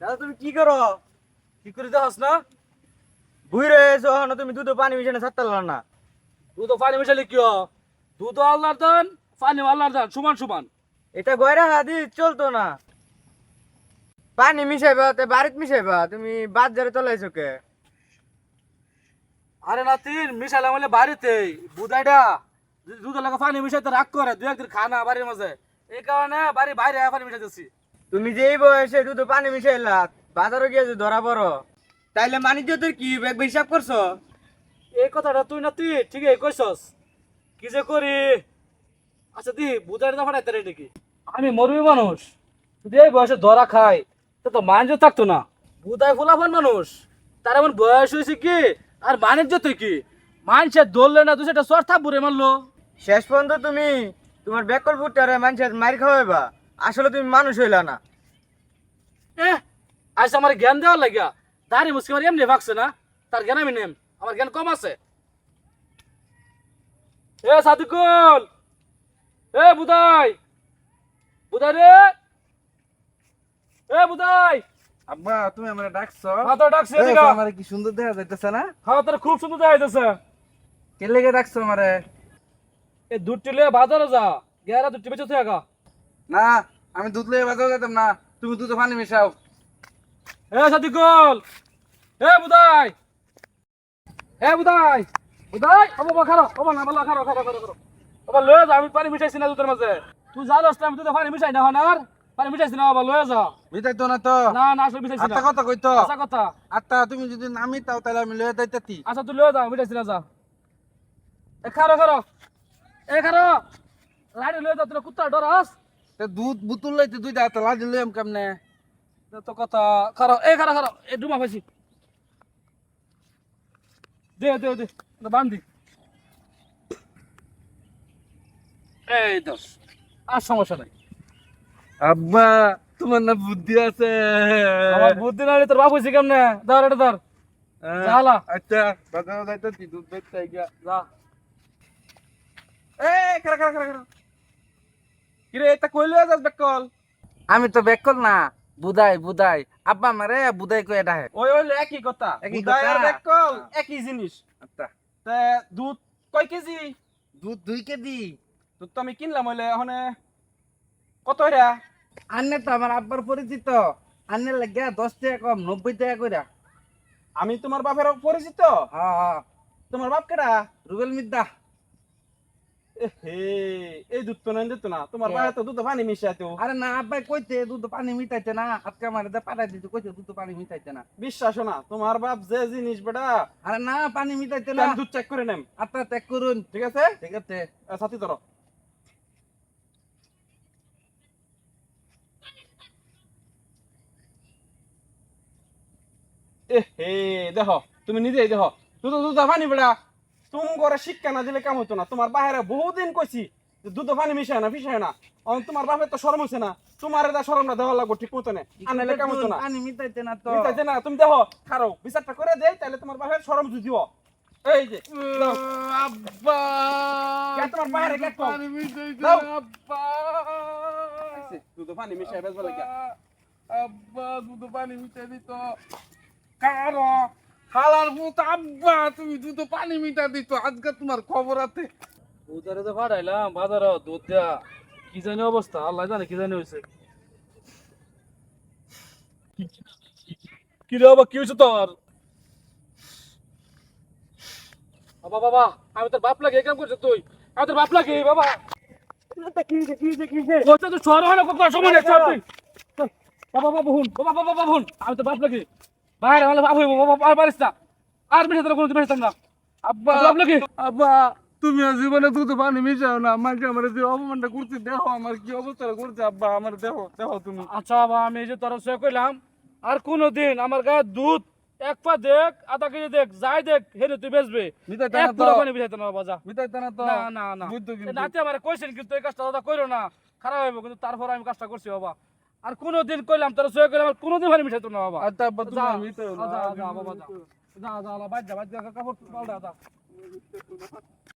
দাদা, তুমি কি করো? কি করে দেখাস না? বুই রয়েছো না তুমি দুধ পানি মিশানো ছাড়তে পারলা না। দুধ পানি মিশালে কি? দুধ আল্লাহর দান, পানি আল্লাহর দান, সমান সমান। এটা গয়রা হাদি চলতো না। পানি মিশাইবা, তে বাড়িত মিশাইবা, তুমি বাজারে চলাইছো কে? আরে না তিন মিশালাম হলে বাড়িতে বুদাইটা দুধ লাগে পানি মিশাইতে রাগ করে দু একদিন খানা বাড়ির মাঝে। এই কারণে বাড়ি বাইরে পানি মিশাইতেছি। তুমি যেই বয়সে দুধ পানি মিশাইলা বাজারে গিয়ে যদি ধরা পড়ো তাইলে বাণিজ্য তোর কি একবার হিসাব করছ? এই কথাটা তুই না তুই ঠিকই কইছস। কি যে করি? আচ্ছা দি বুঝাই না ফাটাইতে রে নাকি? আমি মরবি মানুষ। যদি এই বয়সে ধরা খাই তা তো মানজ থাকতো না। বুধাই ফুলাফান মানুষ। তার এমন বয়স হয়েছে কি? আর বাণিজ্য তুই কি? মানুষের ধরলে না তুই সেটা সর রে মানলো শেষ পর্যন্ত তুমি তোমার বেকল ফুটারে মানুষের মার খাওয়াইবা। আসলে তুমি মানুষ হইলা না। এ আজ আমার জ্ঞান দেওয়ার লাগিয়া দাঁড়ি মুসকে আমার এমনি ভাগছে না? তার জ্ঞান আমি নেম আমার জ্ঞান কম আছে। এ সাদিকুল! এ বুদাই! বুদাই রে! এ বুদাই! আব্বা তুমি আমার ডাকছো? হ্যাঁ তো ডাকছে এদিকে। আমার কি সুন্দর দেখা যাইতেছে না? হ্যাঁ তোর খুব সুন্দর দেখা যাইতেছে। কে লেগে ডাকছো আমারে? এ দুধটি লিয়ে বাজারে যা। গেরা দুধটি বেঁচে থাকা। না আমি দুধ লয়ে বাজাও যেতাম না তুমি দুধে পানি মিশাও। এ সাদিকুল এ বুদাই এ বুদাই বুদাই বাবা বাবা খারো বাবা না বাবা খারো খারো খারো বাবা লয়ে যা আমি পানি মিশাইছি না দুধের মাঝে। তুই জানোস না আমি দুধে পানি মিশাই না হনার? পানি মিশাইছি না বাবা লয়ে যা মিটাই তো না তো? না না আসলে মিশাইছি না। কথা কইতো? আচ্ছা কথা। আত্মা তুমি যদি নামি তাও তাহলে আমি লয়ে যাইতাতি আচ্ছা তুই লয়ে যা মিশাইছি না যা এ খারো খারো। এ খারো। লাড়ি লয়ে যা তুই কুত্তা ডরাস। দুধ বুতুল লইতে দুইটা হাতে লাজি লইম কেমনে? তো কথা খারো এ খারো খারো এ ডুমা পাইছি দে দে দে বান্ধি এই দোস আর সমস্যা নাই। আব্বা তোমার না বুদ্ধি আছে। আমার বুদ্ধি না তোর বাপ হয়েছে কেমনে? ধর এটা ধর। জালা। আচ্ছা বাজাও যাইতাতি দুধ বেচতে যা। এ খারা খারা খারা খারা কিরে এটা কইলে যাস বেকল? আমি তো বেকল না বুদাই বুদাই। আব্বা মারে বুদাই কই এটা ওই ওই একই কথা। বুদাই আর। বেকল একই জিনিস। আচ্ছা। তে দুধ কয় কেজি? দুধ দুই কেজি। দুধ তো আমি কিনলাম হইলে ওখানে কত হইরা? আন্নে তো আমার আব্বার পরিচিত। আন্নে লাগিয়া দশ টাকা কম নব্বই টাকা কইরা। আমি তোমার বাপের পরিচিত? হ্যাঁ হ্যাঁ। তোমার বাপ কেডা? রুবেল মিদ্দা। হে এই দুধ তো দিত না। তোমার? তো দুধ পানি মিশাইতো। আরে না আব্বাই কইতে দুধ পানি মিটাইতে না। আজকে আমার দা পাঠাই দিতে কইতে দুধ পানি মিটাইতে না। বিশ্বাস না তোমার বাপ যে জিনিস বেটা। আরে না পানি মিটাইতে না। দুধ চেক করে নেম? আত্মা ত্যাগ করুন। ঠিক আছে? ঠিক আছে। সাথী ধরো। এ হে দেখো তুমি নিজেই দেখো। দুধ দুধ পানি বেড়া তুমি করে শিক্ষা না দিলে কাম হইতো না। তোমার বাহিরে বহুদিন কইছি যে দুধ পানি মিশায় না ফিসায় না। অন তোমার বাপের তো শরম হইছে না। তোমার এটা শরম না দেওয়া লাগবো ঠিক মতো না আনাইলে কাম হইতো না। মিটাইতে না তো। মিটাইছে না। তুমি দেখো খারো বিচারটা করে দেই তাহলে তোমার বাপের শরম জুজিব এই যে আব্বা তোমার বাইরে কে? পানি মিটাইতে। না, আব্বা। দুধ পানি মিশাই বেশ ভালো আব্বা দুধ পানি দিত। কারও হালার পুত আব্বা তুমি দুধ পানি মিটা দিত আজকে তোমার খবর আছে উদারে তো ফাটাইলাম বাজার দুধ দেয়া কি জানি অবস্থা আল্লাহ জানে কি জানি হয়েছে কি রে বাবা কি হয়েছে তোর বাবা বাবা আমি তোর বাপ লাগে এই কাম করছিস তুই আমি তোর বাপ লাগে বাবা শহর হয় না সময়। বাবা বাবা হুন বাবা বাবা বাবা হুন আমি তোর বাপ লাগে বাইরে আমার বাপ হইব আর পারিস না। আর বেশি তোর কোনো বেশি না আব্বা বাপ লাগে আব্বা তুমি জীবনে দুধ পানি মিশাও না। আমাকে আমার যে অপমানটা দেখো আমার কি অবস্থা করছে আব্বা আমার দেখো দেখো তুমি। আচ্ছা আমি এই যে তোর সে কইলাম আর কোনো দিন আমার গায়ে দুধ এক পা দেখ আধা কেজি দেখ যাই দেখ হেরে তুই বেচবে। এক পুরো পানি না বাবা যা। মিটাইতে না তো। না না না। নাতি আমার কইছেন কিন্তু এই কাজটা দাদা কইরো না খারাপ হইব কিন্তু তারপর আমি কাজটা করছি বাবা। আর কোনো দিন কইলাম তোর সহ কইলাম আর কোনো দিন পানি মিশাইতো না বাবা। আচ্ছা আব্বা তুমি যা যা বাবা যা। যা যা বাদ যা বাদ যা কাপড় পাল্টা যা।